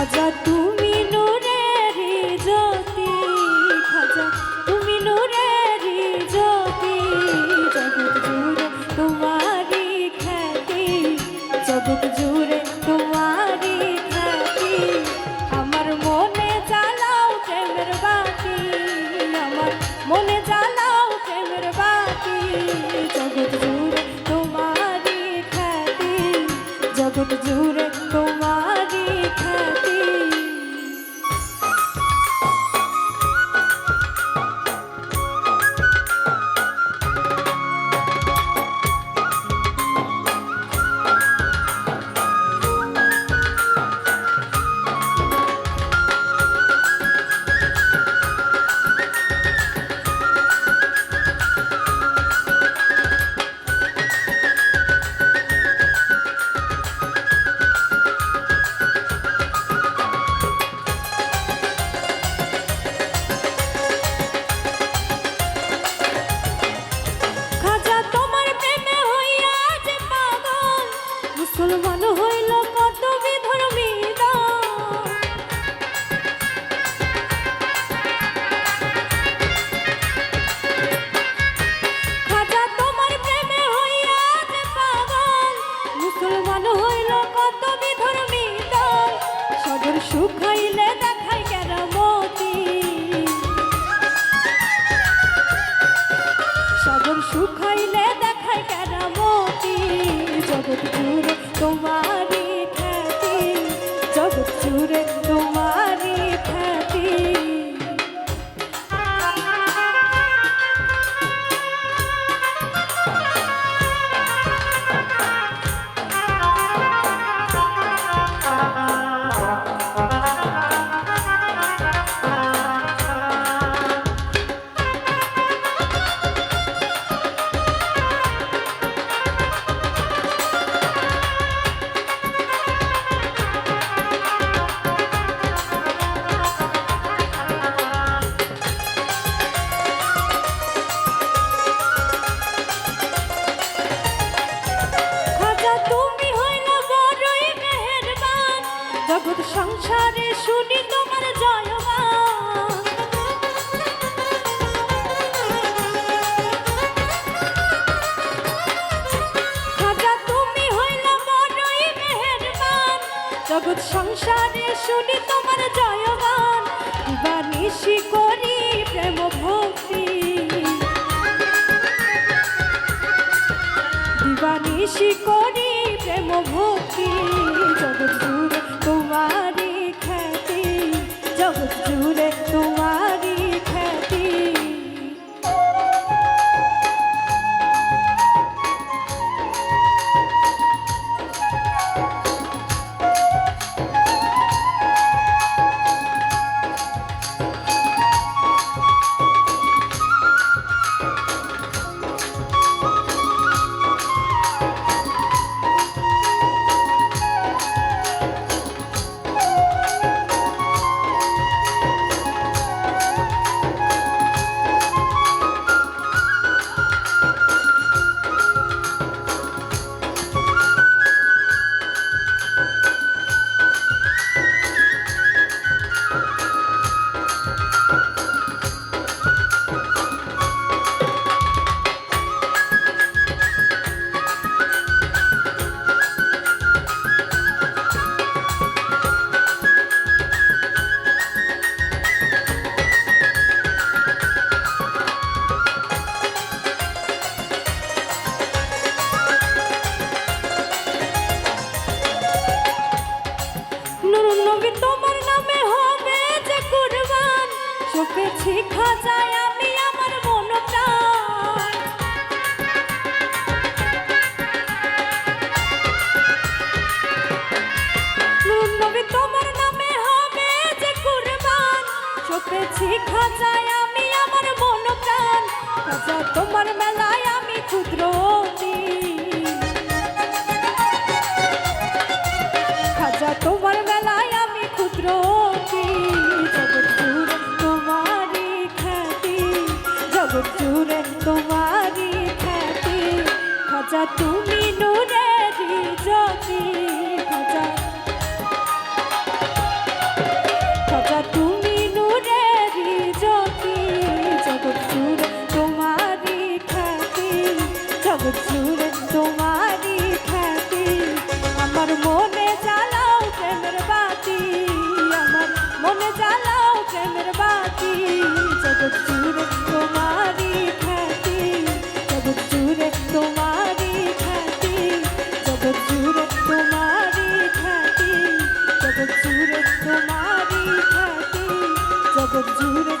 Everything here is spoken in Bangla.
খাজা, তুমি নোরে রে জ্যোতি তুমি নোরে রে জ্যোতি খ্যাতি। জগৎ জুড়ে তোমারি খ্যাতি। আমার মনে জ্বালাও প্রেমের বাতি। আমার মনে জ্বালাও প্রেমের বাতি। জগৎ সংসারে শুনি তোমার জয় মা জগৎ সংসারে শুনি তোমার জয়গান। বানিশি করি প্রেম ভক্তি। বানিশি করি হাজা তুমি নূরের জ্যোতি হাজা হাজা তুমি নূরের জ্যোতি, জগৎ জুড়ে তোমারই থাকি জগৎ জুড়ে তোমার could do the